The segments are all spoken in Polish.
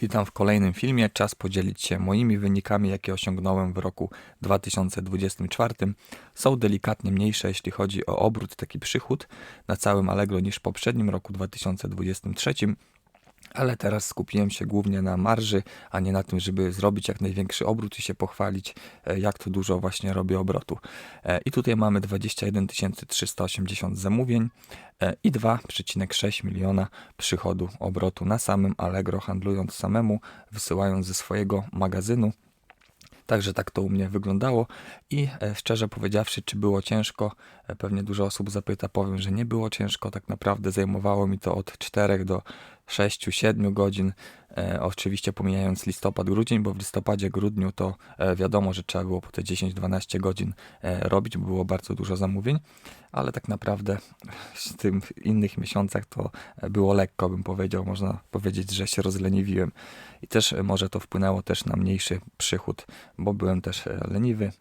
Witam w kolejnym filmie. Czas podzielić się moimi wynikami, jakie osiągnąłem w roku 2024. Są delikatnie mniejsze, jeśli chodzi o obrót, taki przychód na całym Allegro niż w poprzednim roku 2023 ale teraz skupiłem się głównie na marży, a nie na tym, żeby zrobić jak największy obrót i się pochwalić, e, jak to dużo właśnie robię obrotu. E, I tutaj mamy 21 380 zamówień e, i 2,6 miliona przychodu obrotu na samym Allegro, handlując samemu, wysyłając ze swojego magazynu. Także tak to u mnie wyglądało i szczerze powiedziawszy, czy było ciężko, pewnie dużo osób zapyta, powiem, że nie było ciężko, tak naprawdę zajmowało mi to od 4 do 6-7 godzin, e, oczywiście pomijając listopad, grudzień, bo w listopadzie, grudniu to e, wiadomo, że trzeba było po te 10-12 godzin e, robić, było bardzo dużo zamówień, ale tak naprawdę w tym innych miesiącach to e, było lekko, bym powiedział, można powiedzieć, że się rozleniwiłem. I też e, może to wpłynęło też na mniejszy przychód, bo byłem też e, leniwy,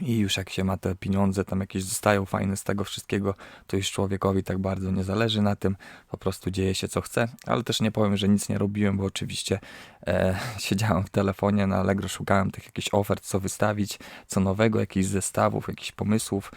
i już jak się ma te pieniądze, tam jakieś zostają fajne z tego wszystkiego, to już człowiekowi tak bardzo nie zależy na tym, po prostu dzieje się co chce, ale też nie powiem, że nic nie robiłem, bo oczywiście e, siedziałem w telefonie na Allegro, szukałem tych jakichś ofert, co wystawić, co nowego, jakichś zestawów, jakichś pomysłów.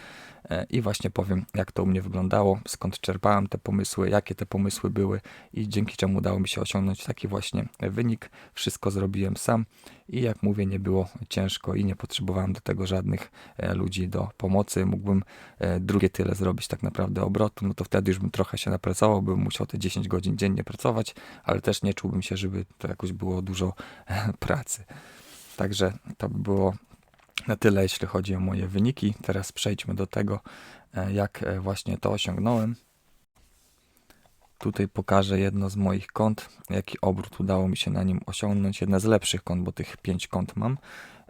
E, i właśnie powiem, jak to u mnie wyglądało, skąd czerpałem te pomysły, jakie te pomysły były. I dzięki czemu udało mi się osiągnąć taki właśnie wynik. Wszystko zrobiłem sam. I jak mówię, nie było ciężko i nie potrzebowałem do tego żadnych e, ludzi do pomocy. Mógłbym e, drugie tyle zrobić tak naprawdę obrotu, no to wtedy już bym trochę się napracował, bym musiał te 10 godzin dziennie pracować, ale też nie czułbym się, żeby to jakoś było dużo e, pracy. Także to by było na tyle, jeśli chodzi o moje wyniki. Teraz przejdźmy do tego, jak właśnie to osiągnąłem. Tutaj pokażę jedno z moich kont, jaki obrót udało mi się na nim osiągnąć. Jedne z lepszych kont, bo tych 5 kont mam.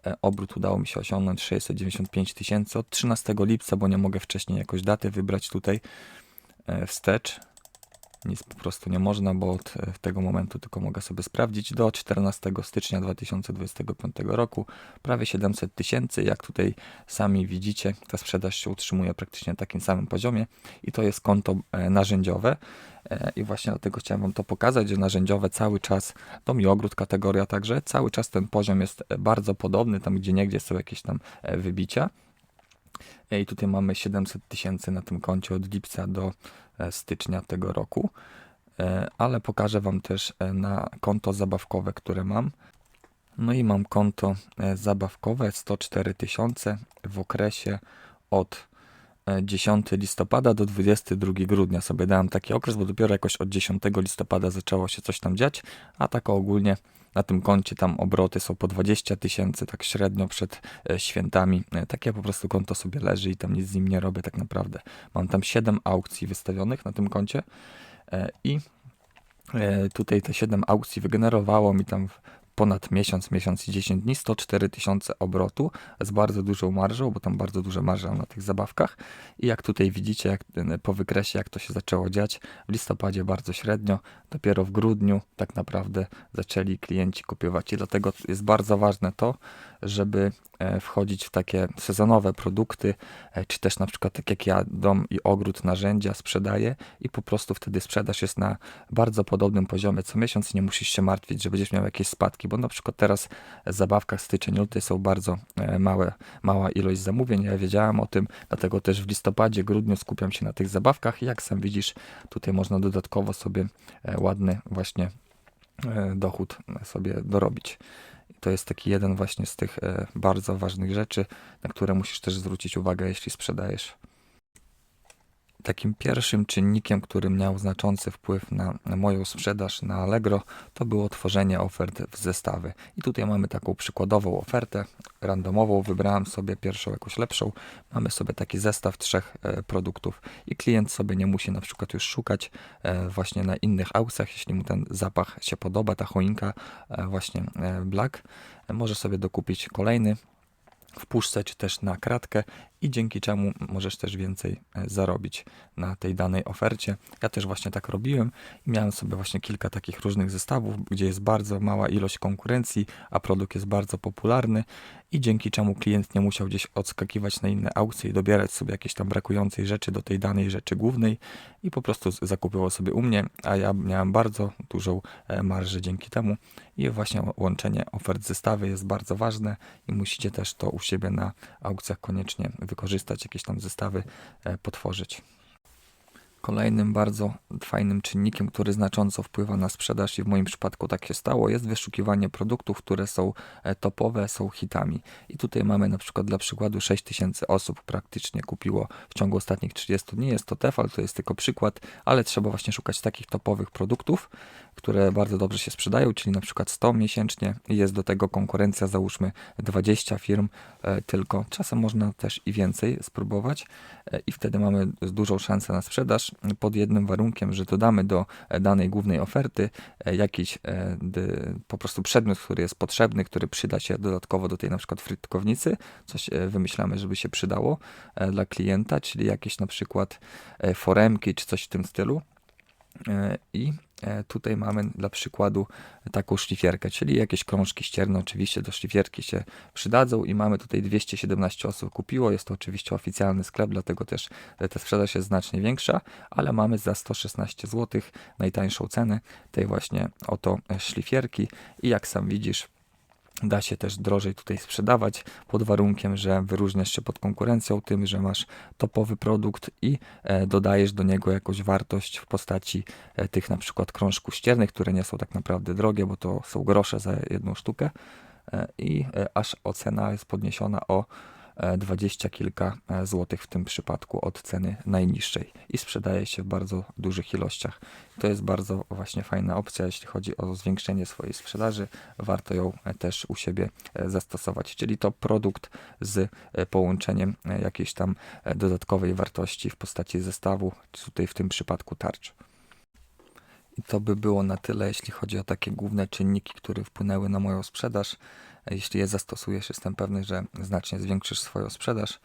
E, Obrót udało mi się osiągnąć 695 tysięcy od 13 lipca, bo nie mogę wcześniej jakoś daty wybrać tutaj e, wstecz. Nic po prostu nie można, bo od e, tego momentu tylko mogę sobie sprawdzić. Do 14 stycznia 2025 roku prawie 700 tysięcy. Jak tutaj sami widzicie, ta sprzedaż się utrzymuje praktycznie na takim samym poziomie i to jest konto e, narzędziowe. E, I właśnie dlatego chciałem Wam to pokazać, że narzędziowe cały czas, to mi ogród kategoria także, cały czas ten poziom jest bardzo podobny, tam gdzie niegdzie są jakieś tam wybicia. I tutaj mamy 700 tysięcy na tym koncie od lipca do e, stycznia tego roku. E, Ale pokażę Wam też e, na konto zabawkowe, które mam. No i mam konto zabawkowe 104 tysiące w okresie od e, 10 listopada do 22 grudnia sobie dałem taki okres, bo dopiero jakoś od 10 listopada zaczęło się coś tam dziać, a tak ogólnie na tym koncie tam obroty są po 20 tysięcy, tak średnio przed e, świętami. E, Takie po prostu konto sobie leży i tam nic z nim nie robię tak naprawdę. Mam tam 7 aukcji wystawionych na tym koncie e, i tutaj te 7 aukcji wygenerowało mi tam ponad miesiąc, miesiąc i 10 dni, 104 tysiące obrotu z bardzo dużą marżą, bo tam bardzo duże marże na tych zabawkach. I jak tutaj widzicie, jak po wykresie, jak to się zaczęło dziać, w listopadzie bardzo średnio, dopiero w grudniu tak naprawdę zaczęli klienci kopiować. I dlatego jest bardzo ważne to, żeby e, wchodzić w takie sezonowe produkty, e, czy też na przykład tak jak ja dom i ogród, narzędzia sprzedaję i po prostu wtedy sprzedaż jest na bardzo podobnym poziomie co miesiąc, nie musisz się martwić, że będziesz miał jakieś spadki, bo na przykład teraz w zabawkach styczeń, luty są bardzo e, małe, mała ilość zamówień, ja wiedziałem o tym, dlatego też w listopadzie, grudniu skupiam się na tych zabawkach i jak sam widzisz, tutaj można dodatkowo sobie ładny właśnie dochód sobie dorobić. To jest taki jeden właśnie z tych e, bardzo ważnych rzeczy, na które musisz też zwrócić uwagę, jeśli sprzedajesz. Takim pierwszym czynnikiem, który miał znaczący wpływ na, moją sprzedaż na Allegro, to było tworzenie ofert w zestawy. I tutaj mamy taką przykładową ofertę, randomową. Wybrałem sobie pierwszą, jakąś lepszą. Mamy sobie taki zestaw trzech e, produktów i klient sobie nie musi na przykład już szukać e, właśnie na innych aukcjach, jeśli mu ten zapach się podoba, ta choinka e, właśnie black, może sobie dokupić kolejny w puszce czy też na kratkę i dzięki czemu możesz też więcej e, zarobić na tej danej ofercie. Ja też właśnie tak robiłem i miałem sobie właśnie kilka takich różnych zestawów, gdzie jest bardzo mała ilość konkurencji, a produkt jest bardzo popularny i dzięki czemu klient nie musiał gdzieś odskakiwać na inne aukcje i dobierać sobie jakieś tam brakującej rzeczy do tej danej rzeczy głównej i po prostu zakupywał sobie u mnie, a ja miałem bardzo dużą e, marżę dzięki temu i właśnie łączenie ofert zestawy jest bardzo ważne i musicie też to u siebie na aukcjach koniecznie wykorzystać, jakieś tam zestawy e, potworzyć. Kolejnym bardzo fajnym czynnikiem, który znacząco wpływa na sprzedaż i w moim przypadku tak się stało, jest wyszukiwanie produktów, które są e, topowe, są hitami. I tutaj mamy na przykład dla przykładu 6000 osób praktycznie kupiło w ciągu ostatnich 30 dni. Jest to Tefal, to jest tylko przykład, ale trzeba właśnie szukać takich topowych produktów, które bardzo dobrze się sprzedają, czyli na przykład 100 miesięcznie i jest do tego konkurencja, załóżmy 20 firm e, tylko. Czasem można też i więcej spróbować e, i wtedy mamy dużą szansę na sprzedaż pod jednym warunkiem, że dodamy do e, danej głównej oferty e, jakiś e, po prostu przedmiot, który jest potrzebny, który przyda się dodatkowo do tej na przykład frytkownicy, coś wymyślamy, żeby się przydało dla klienta, czyli jakieś na przykład foremki czy coś w tym stylu. I tutaj mamy dla przykładu taką szlifierkę, czyli jakieś krążki ścierne oczywiście do szlifierki się przydadzą i mamy tutaj 217 osób kupiło, jest to oczywiście oficjalny sklep, dlatego też e, ta sprzedaż jest znacznie większa, ale mamy za 116 zł najtańszą cenę tej właśnie oto e, szlifierki. I jak sam widzisz Da się też drożej tutaj sprzedawać pod warunkiem, że wyróżniasz się pod konkurencją tym, że masz topowy produkt i e, dodajesz do niego jakąś wartość w postaci e, tych na przykład krążków ściernych, które nie są tak naprawdę drogie, bo to są grosze za jedną sztukę. E, i aż ocena jest podniesiona o 20 kilka e, złotych w tym przypadku od ceny najniższej i sprzedaje się w bardzo dużych ilościach. To jest bardzo właśnie fajna opcja, jeśli chodzi o zwiększenie swojej sprzedaży. Warto ją e, też u siebie e, zastosować, czyli to produkt z e, połączeniem e, jakiejś tam e, dodatkowej wartości w postaci zestawu, tutaj w tym przypadku tarcz. I to by było na tyle, jeśli chodzi o takie główne czynniki, które wpłynęły na moją sprzedaż. Jeśli je zastosujesz, jestem pewny, że znacznie zwiększysz swoją sprzedaż.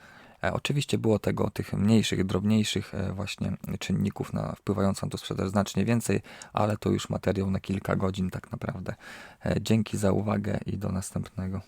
E, Oczywiście było tego, tych mniejszych, drobniejszych e, właśnie czynników na, wpływających na tą sprzedaż znacznie więcej, ale to już materiał na kilka godzin tak naprawdę. E, Dzięki za uwagę i do następnego.